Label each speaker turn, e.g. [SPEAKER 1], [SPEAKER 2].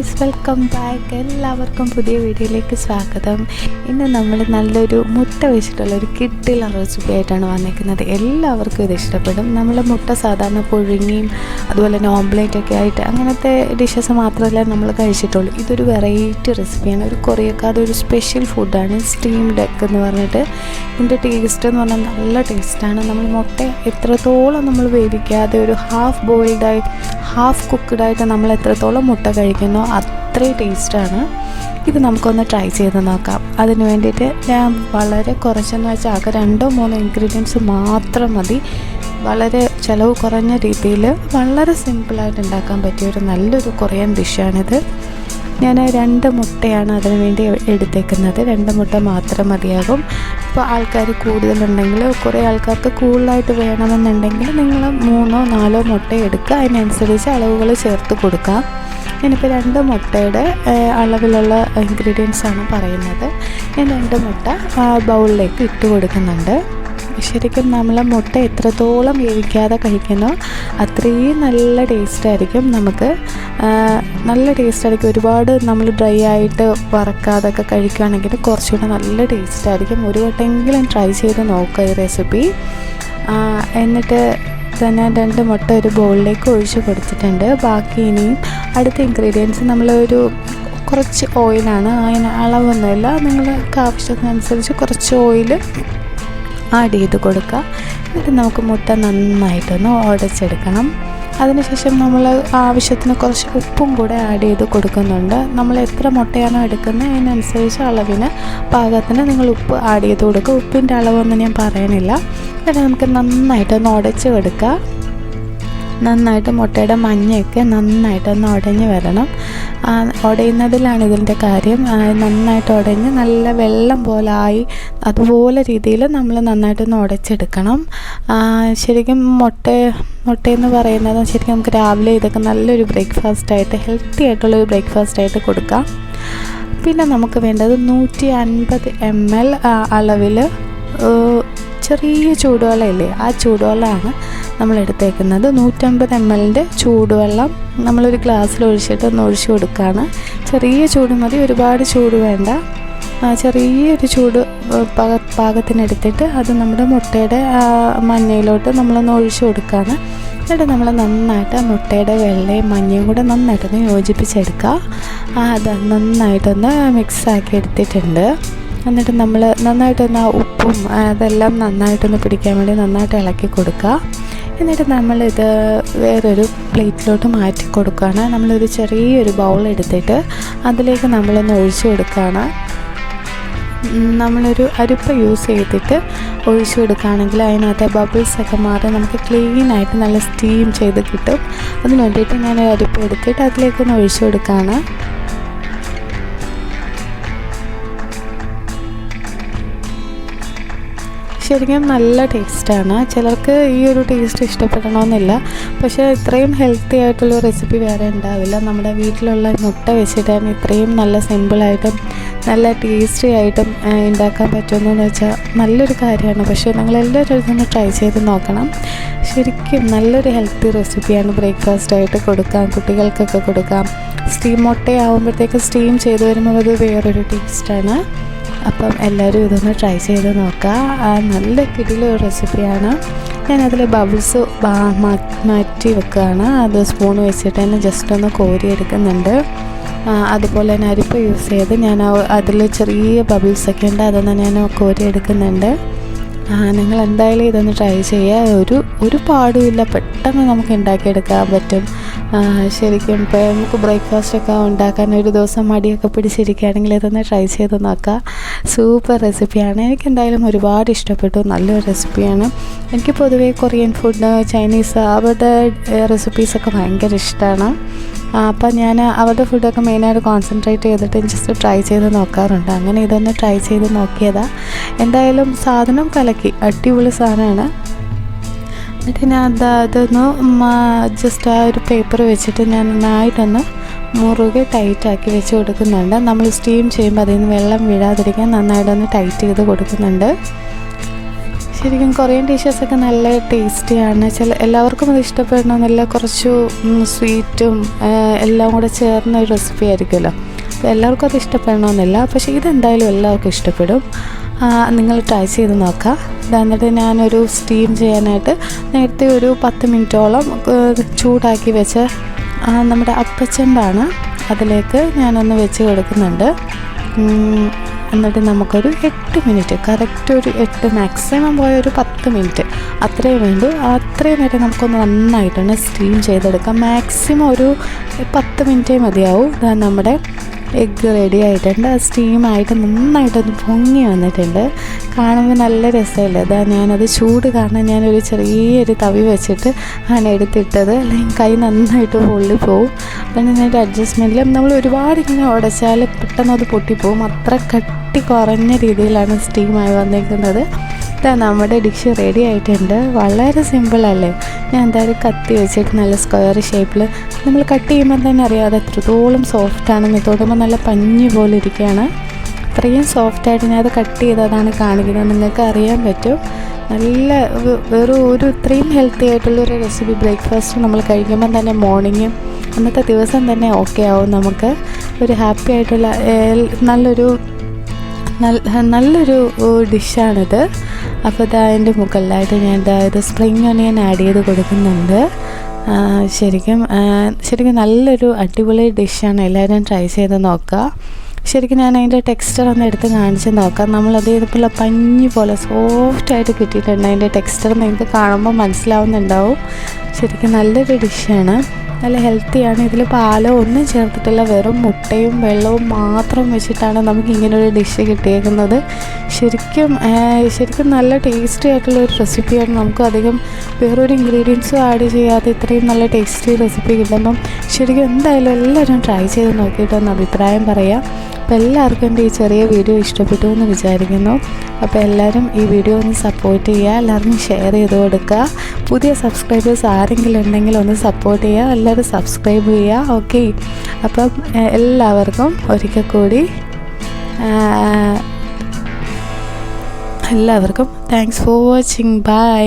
[SPEAKER 1] Guys welcome back. എല്ലാവർക്കും പുതിയ വീഡിയോയിലേക്ക് സ്വാഗതം. ഇന്ന് നമ്മൾ നല്ലൊരു മുട്ട വെച്ചിട്ടുള്ള ഒരു കിട്ടില റെസിപ്പി ആയിട്ടാണ് വന്നിരിക്കുന്നത്. എല്ലാവർക്കും ഇത് ഇഷ്ടപ്പെടും. നമ്മൾ മുട്ട സാധാരണ പുഴുങ്ങിയും അതുപോലെ തന്നെ ഓംപ്ലേറ്റ് ഒക്കെ ആയിട്ട് അങ്ങനത്തെ ഡിഷസ് മാത്രമല്ല നമ്മൾ കഴിച്ചിട്ടുള്ളൂ. ഇതൊരു വെറൈറ്റി റെസിപ്പിയാണ് ഒരു കൊറിയക്കാരുടെ ഒരു സ്പെഷ്യൽ ഫുഡാണ് സ്റ്റീം ഡെക്ക് എന്ന് പറഞ്ഞിട്ട് ഇതിന്റെ ടേസ്റ്റ് എന്ന് പറഞ്ഞാൽ നല്ല ടേസ്റ്റാണ് നമ്മൾ മുട്ട എത്രത്തോളം നമ്മൾ വേവിക്കാതെ ഒരു ഹാഫ് ബോയിൽഡായി ഹാഫ് കുക്ക്ഡായിട്ട് നമ്മൾ എത്രത്തോളം മുട്ട കഴിക്കുന്നോ അത്രയും ടേസ്റ്റാണ് ഇത് നമുക്കൊന്ന് ട്രൈ ചെയ്ത് നോക്കാം. അതിന് വേണ്ടിയിട്ട് ഞാൻ വളരെ കുറച്ചെന്ന് വെച്ചാൽ ആകെ രണ്ടോ മൂന്നോ ഇൻഗ്രീഡിയൻസ് മാത്രം മതി. വളരെ ചിലവ് കുറഞ്ഞ രീതിയിൽ വളരെ സിമ്പിളായിട്ട് ഉണ്ടാക്കാൻ പറ്റിയ ഒരു നല്ലൊരു കൊറിയൻ ഡിഷാണിത്. ഞാൻ രണ്ട് മുട്ടയാണ് അതിന് വേണ്ടി എടുത്തേക്കുന്നത്. രണ്ട് മുട്ട മാത്രം മതിയാകും. ഇപ്പോൾ ആൾക്കാർ കൂടുതലുണ്ടെങ്കിൽ കുറേ ആൾക്കാർക്ക് കൂടുതലായിട്ട് വേണമെന്നുണ്ടെങ്കിൽ നിങ്ങൾ മൂന്നോ നാലോ മുട്ട എടുക്കുക. അതിനനുസരിച്ച് അളവുകൾ ചേർത്ത് കൊടുക്കാം ഞാനിപ്പോൾ രണ്ട് മുട്ടയുടെ അളവിലുള്ള ഇൻഗ്രീഡിയൻസ് ആണ് പറയുന്നത്. ഞാൻ രണ്ട് മുട്ട ബൗളിലേക്ക് ഇട്ട് കൊടുക്കുന്നുണ്ട്. ശരിക്കും നമ്മൾ മുട്ട എത്രത്തോളം വേവിക്കാതെ കഴിക്കുന്നോ അത്രയും നല്ല ടേസ്റ്റ് ആയിരിക്കും നമുക്ക്. നല്ല ടേസ്റ്റ് ആയിരിക്കും. ഒരുപാട് നമ്മൾ ഡ്രൈ ആയിട്ട് വറക്കാതൊക്കെ കഴിക്കുകയാണെങ്കിൽ കുറച്ചുകൂടെ നല്ല ടേസ്റ്റ് ആയിരിക്കും. ഒരു വട്ടമെങ്കിലും ട്രൈ ചെയ്ത് നോക്കുക ഈ റെസിപ്പി എന്നിട്ട് തന്നെ രണ്ട് മുട്ട ഒരു ബൗളിലേക്ക് ഒഴിച്ച് കൊടുത്തിട്ടുണ്ട്. ബാക്കി ഇനിയും അടുത്ത ഇൻഗ്രീഡിയൻസ് നമ്മളൊരു കുറച്ച് ഓയിലാണ് അതിന് അളവൊന്നുമില്ല. നിങ്ങൾക്ക് ആവശ്യത്തിനനുസരിച്ച് കുറച്ച് ഓയിൽ ആഡ് ചെയ്ത് കൊടുക്കുക. എന്നിട്ട് നമുക്ക് മുട്ട നന്നായിട്ടൊന്ന് ഉടച്ചെടുക്കണം. അതിനുശേഷം നമ്മൾ ആവശ്യത്തിന് കുറച്ച് ഉപ്പും കൂടെ ആഡ് ചെയ്ത് കൊടുക്കുന്നുണ്ട്. നമ്മൾ എത്ര മുട്ടയാണോ എടുക്കുന്നത് അതിനനുസരിച്ച് അളവിന് പാകത്തിന് നിങ്ങൾ ഉപ്പ് ആഡ് ചെയ്ത് കൊടുക്കുക. ഉപ്പിന്റെ അളവൊന്നും ഞാൻ പറയണില്ല. എന്നിട്ട് നമുക്ക് നന്നായിട്ടൊന്ന് ഉടച്ച് കൊടുക്കുക നന്നായിട്ട് മുട്ടയുടെ മഞ്ഞയൊക്കെ നന്നായിട്ടൊന്ന് ഉടഞ്ഞ് വരണം. ഉടയുന്നതിലാണ് ഇതിന്റെ കാര്യം. നന്നായിട്ട് ഉടഞ്ഞ് നല്ല വെള്ളം പോലെ ആയി അതുപോലെ രീതിയിൽ നമ്മൾ നന്നായിട്ടൊന്ന് ഉടച്ചെടുക്കണം. ശരിക്കും മുട്ട മുട്ടയെന്ന് പറയുന്നത് ശരിക്കും നമുക്ക് രാവിലെ ഇതൊക്കെ നല്ലൊരു ബ്രേക്ക്ഫാസ്റ്റ് ആയിട്ട് ഹെൽത്തി ആയിട്ടുള്ളൊരു ബ്രേക്ക്ഫാസ്റ്റ് ആയിട്ട് കൊടുക്കാം. പിന്നെ നമുക്ക് വേണ്ടത് നൂറ്റി അൻപത് എം എൽ അളവിൽ ചെറിയ ചൂടുവെള്ളമില്ലേ? ആ ചൂടുവെള്ളമാണ് നമ്മൾ എടുത്തേക്കുന്നത് നൂറ്റമ്പത് എം എല്ലിന്റെ ചൂടുവെള്ളം നമ്മളൊരു ഗ്ലാസ്സിൽ ഒഴിച്ചിട്ട് ഒന്ന് ഒഴിച്ചു കൊടുക്കുകയാണ്. ചെറിയ ചൂട് മതി ഒരുപാട് ചൂട് വേണ്ട. ചെറിയൊരു ചൂട് പാക പാകത്തിനെടുത്തിട്ട് അത് നമ്മുടെ മുട്ടയുടെ മഞ്ഞയിലോട്ട് നമ്മളൊന്ന് ഒഴിച്ചു കൊടുക്കുകയാണ്. എന്നിട്ട് നമ്മൾ നന്നായിട്ട് മുട്ടയുടെ വെള്ളയും മഞ്ഞയും കൂടെ നന്നായിട്ടൊന്ന് യോജിപ്പിച്ചെടുക്കുക. അത് നന്നായിട്ടൊന്ന് മിക്സാക്കി എടുത്തിട്ടുണ്ട്. എന്നിട്ട് നമ്മൾ നന്നായിട്ടൊന്ന് ഉപ്പും അതെല്ലാം നന്നായിട്ടൊന്ന് പിടിക്കാൻ വേണ്ടി നന്നായിട്ട് ഇളക്കി കൊടുക്കുക. എന്നിട്ട് നമ്മളിത് വേറൊരു പ്ലേറ്റിലോട്ട് മാറ്റി കൊടുക്കുകയാണ്. നമ്മളൊരു ചെറിയൊരു ബൗൾ എടുത്തിട്ട് അതിലേക്ക് നമ്മളൊന്ന് ഒഴിച്ചു കൊടുക്കുകയാണ്. നമ്മളൊരു അരിപ്പ യൂസ് ചെയ്തിട്ട് ഒഴിച്ചു കൊടുക്കുകയാണെങ്കിൽ അതിനകത്തെ ബബിൾസ് ഒക്കെ മാറി നമുക്ക് ക്ലീനായിട്ട് നല്ല സ്റ്റീം ചെയ്ത് കിട്ടും. അതിന് വേണ്ടിയിട്ട് ഞാൻ അരിപ്പ എടുത്തിട്ട് അതിലേക്കൊന്ന് ഒഴിച്ചു കൊടുക്കുകയാണ്. ശരിക്കും നല്ല ടേസ്റ്റാണ്. ചിലർക്ക് ഈ ഒരു ടേസ്റ്റ് ഇഷ്ടപ്പെടണമെന്നില്ല. പക്ഷേ ഇത്രയും ഹെൽത്തി ആയിട്ടുള്ള റെസിപ്പി വേറെ ഉണ്ടാവില്ല. നമ്മുടെ വീട്ടിലുള്ള മുട്ട വെച്ചിട്ട് തന്നെ ഇത്രയും നല്ല സിമ്പിളായിട്ടും നല്ല ടേസ്റ്റി ആയിട്ടും ഉണ്ടാക്കാൻ പറ്റുമെന്ന് വെച്ചാൽ നല്ലൊരു കാര്യമാണ്. പക്ഷേ നിങ്ങൾ എല്ലാവരും ഒന്ന് ട്രൈ ചെയ്ത് നോക്കണം. ശരിക്കും നല്ലൊരു ഹെൽത്തി റെസിപ്പിയാണ് ബ്രേക്ക്ഫാസ്റ്റ് ആയിട്ട് കൊടുക്കാം കുട്ടികൾക്കൊക്കെ കൊടുക്കാം. സ്റ്റീം മുട്ടയാവുമ്പോഴത്തേക്ക് സ്റ്റീം ചെയ്ത് വരുമ്പോൾ അത് വേറൊരു ടേസ്റ്റാണ് അപ്പം എല്ലാവരും ഇതൊന്ന് ട്രൈ ചെയ്ത് നോക്കുക നല്ല കിടിലൊരു റെസിപ്പിയാണ് ഞാനതിൽ ബബിൾസ് മാറ്റി വെക്കുകയാണ്. അത് സ്പൂൺ വെച്ചിട്ട് തന്നെ ജസ്റ്റ് ഒന്ന് കോരി എടുക്കുന്നുണ്ട് അതുപോലെ തന്നെ അരിപ്പ് യൂസ് ചെയ്ത് ഞാൻ അതിൽ ചെറിയ ബബിൾസ് ഒക്കെ ഉണ്ട് അതൊന്ന് ഞാൻ കോരി എടുക്കുന്നുണ്ട് നിങ്ങൾ എന്തായാലും ഇതൊന്ന് ട്രൈ ചെയ്യുക. ഒരു ഒരു പാടുമില്ല. പെട്ടെന്ന് നമുക്ക് ഉണ്ടാക്കിയെടുക്കാൻ പറ്റും. ശരിക്കും ഇപ്പോൾ നമുക്ക് ബ്രേക്ക്ഫാസ്റ്റൊക്കെ ഉണ്ടാക്കാൻ ഒരു ദിവസം മടിയൊക്കെ പിടിച്ചിരിക്കുകയാണെങ്കിൽ ഇതൊന്ന് ട്രൈ ചെയ്ത് നോക്കാം. സൂപ്പർ റെസിപ്പിയാണ് എനിക്ക് എന്തായാലും ഒരുപാട് ഇഷ്ടപ്പെട്ടു. നല്ലൊരു റെസിപ്പിയാണ് എനിക്ക് പൊതുവേ കൊറിയൻ ഫുഡ് ചൈനീസ് അവരുടെ റെസിപ്പീസൊക്കെ ഭയങ്കര ഇഷ്ടമാണ്. അപ്പം ഞാൻ അവരുടെ ഫുഡൊക്കെ മെയിനായിട്ട് കോൺസെൻട്രേറ്റ് ചെയ്തിട്ട് ജസ്റ്റ് ട്രൈ ചെയ്ത് നോക്കാറുണ്ട്. അങ്ങനെ ഇതൊന്ന് ട്രൈ ചെയ്ത് നോക്കിയതാണ് എന്തായാലും സാധനം കലക്കി. അടിപൊളി സാധനമാണ്. എന്നിട്ട് ഞാൻ അത് അതൊന്ന് ജസ്റ്റ് ആ ഒരു പേപ്പർ വെച്ചിട്ട് ഞാൻ നന്നായിട്ടൊന്ന് മുറുകെ ടൈറ്റാക്കി വെച്ച് കൊടുക്കുന്നുണ്ട്. നമ്മൾ സ്റ്റീം ചെയ്യുമ്പോൾ അതിൽ നിന്ന് വെള്ളം വീഴാതിരിക്കാൻ നന്നായിട്ടൊന്ന് ടൈറ്റ് ചെയ്ത് കൊടുക്കുന്നുണ്ട്. ശരിക്കും കൊറിയൻ ഡിഷസൊക്കെ നല്ല ടേസ്റ്റിയാണ് ചില എല്ലാവർക്കും അത് ഇഷ്ടപ്പെടണമെന്നില്ല. കുറച്ചു സ്വീറ്റും എല്ലാം കൂടെ ചേർന്ന ഒരു റെസിപ്പി ആയിരിക്കുമല്ലോ. അപ്പോൾ എല്ലാവർക്കും അത് ഇഷ്ടപ്പെടണമെന്നില്ല. പക്ഷേ ഇതെന്തായാലും എല്ലാവർക്കും ഇഷ്ടപ്പെടും. നിങ്ങൾ ട്രൈ ചെയ്ത് നോക്കുക എന്നിട്ട് ഞാനൊരു സ്റ്റീം ചെയ്യാനായിട്ട് നേരത്തെ ഒരു പത്ത് മിനിറ്റോളം ചൂടാക്കി വെച്ച നമ്മുടെ അപ്പച്ചമ്പാണ് അതിലേക്ക് ഞാനൊന്ന് വെച്ച് കൊടുക്കുന്നുണ്ട്. എന്നിട്ട് നമുക്കൊരു എട്ട് മിനിറ്റ് കറക്റ്റ് ഒരു എട്ട് മാക്സിമം പോയ ഒരു പത്ത് മിനിറ്റ്. അത്രയും വേണ്ടു. അത്രയും നേരം നമുക്കൊന്ന് നന്നായിട്ടൊന്ന് സ്റ്റീം ചെയ്തെടുക്കാം. മാക്സിമം ഒരു പത്ത് മിനിറ്റേ മതിയാവും. നമ്മുടെ എഗ്ഗ് റെഡി ആയിട്ടുണ്ട്. സ്റ്റീമായിട്ട് നന്നായിട്ടൊന്ന് പൊങ്ങി വന്നിട്ടുണ്ട്. കാണുമ്പോൾ നല്ല രസമല്ലേ? അതാ ഞാനത് ചൂട് കാരണം ഞാനൊരു ചെറിയൊരു തവി വെച്ചിട്ട് ആണ് എടുത്തിട്ടത്. അല്ലെങ്കിൽ കൈ നന്നായിട്ട് പൊള്ളി പോവും. അപ്പം ഞാൻ അഡ്ജസ്റ്റ്മെന്റിൽ നമ്മൾ ഒരുപാട് ഇങ്ങനെ ഉടച്ചാൽ പെട്ടെന്ന് അത് പൊട്ടിപ്പോവും. അത്ര കട്ടി കുറഞ്ഞ രീതിയിലാണ് സ്റ്റീമായി വന്നിരിക്കുന്നത്. ഇതാ നമ്മുടെ ഡിഷ് റെഡി ആയിട്ടുണ്ട്. വളരെ സിമ്പിളല്ലേ ഞാൻ എന്തായാലും കത്തി വെച്ചിട്ട് നല്ല സ്ക്വയർ ഷേപ്പിൽ നമ്മൾ കട്ട് ചെയ്യുമ്പോൾ തന്നെ അറിയാതെ എത്രത്തോളം സോഫ്റ്റാണെന്ന് തോന്നുമ്പോൾ നല്ല പഞ്ഞി പോലെ ഇരിക്കുകയാണ്. അത്രയും സോഫ്റ്റായിട്ട് ഞാൻ അത് കട്ട് ചെയ്തതാണ് കാണിക്കുന്നത്. നിങ്ങൾക്ക് അറിയാൻ പറ്റും. നല്ല വെറും ഒരു ഇത്രയും ഹെൽത്തി ആയിട്ടുള്ളൊരു റെസിപ്പി ബ്രേക്ക്ഫാസ്റ്റ് നമ്മൾ കഴിക്കുമ്പോൾ തന്നെ മോർണിംഗ് അന്നത്തെ ദിവസം തന്നെ ഓക്കെ ആവും നമുക്ക്. ഒരു ഹാപ്പി ആയിട്ടുള്ള നല്ലൊരു നല്ലൊരു ഡിഷാണിത് അപ്പോൾ ഇതാ അതിന്റെ മുകളിലായിട്ട് ഞാൻ ഇത് സ്പ്രിങ് ഒനിയൻ ആഡ് ചെയ്ത് കൊടുക്കുന്നുണ്ട്. ശരിക്കും ശരിക്കും നല്ലൊരു അടിപൊളി ഡിഷാണ് എല്ലാവരും ട്രൈ ചെയ്ത് നോക്കുക. ശരിക്കും ഞാൻ അതിന്റെ ടെക്സ്ചർ ഒന്ന് എടുത്ത് കാണിച്ച് നോക്കാം. നമ്മളത് ഇതുപോലെ പഞ്ഞി പോലെ സോഫ്റ്റായിട്ട് കിട്ടിയിട്ടുണ്ട്. അതിന്റെ ടെക്സ്ചർ നിങ്ങൾക്ക് കാണുമ്പോൾ മനസ്സിലാവുന്നുണ്ടാവും. ശരിക്കും നല്ലൊരു ഡിഷാണ് നല്ല ഹെൽത്തിയാണ്. ഇതിൽ പാലോ ഒന്നും ചേർത്തിട്ടില്ല. വെറും മുട്ടയും വെള്ളവും മാത്രം വെച്ചിട്ടാണ് നമുക്ക് ഇങ്ങനൊരു ഡിഷ് കിട്ടിയേക്കുന്നത്. ശരിക്കും ശരിക്കും നല്ല ടേസ്റ്റി ആയിട്ടുള്ള ഒരു റെസിപ്പിയാണ്. നമുക്ക് അധികം വേറൊരു ഇൻഗ്രീഡിയൻസും ആഡ് ചെയ്യാതെ ഇത്രയും നല്ല ടേസ്റ്റി റെസിപ്പി കിട്ടുമ്പം ശരിക്കും എന്തായാലും എല്ലാവരും ട്രൈ ചെയ്ത് നോക്കിയിട്ടൊന്ന് അഭിപ്രായം പറയാം. അപ്പോൾ എല്ലാവർക്കും എന്റെ ഈ ചെറിയ വീഡിയോ ഇഷ്ടപ്പെട്ടു എന്ന് വിചാരിക്കുന്നു. അപ്പോൾ എല്ലാവരും ഈ വീഡിയോ ഒന്ന് സപ്പോർട്ട് ചെയ്യുക എല്ലാവർക്കും ഷെയർ ചെയ്ത് കൊടുക്കുക. പുതിയ സബ്സ്ക്രൈബേഴ്സ് ആരെങ്കിലും ഉണ്ടെങ്കിൽ ഒന്ന് സപ്പോർട്ട് ചെയ്യുക എല്ലാവരും സബ്സ്ക്രൈബ് ചെയ്യുക ഓക്കെ അപ്പം എല്ലാവർക്കും ഒരിക്കൽ കൂടി എല്ലാവർക്കും താങ്ക്സ് ഫോർ വാച്ചിങ് ബൈ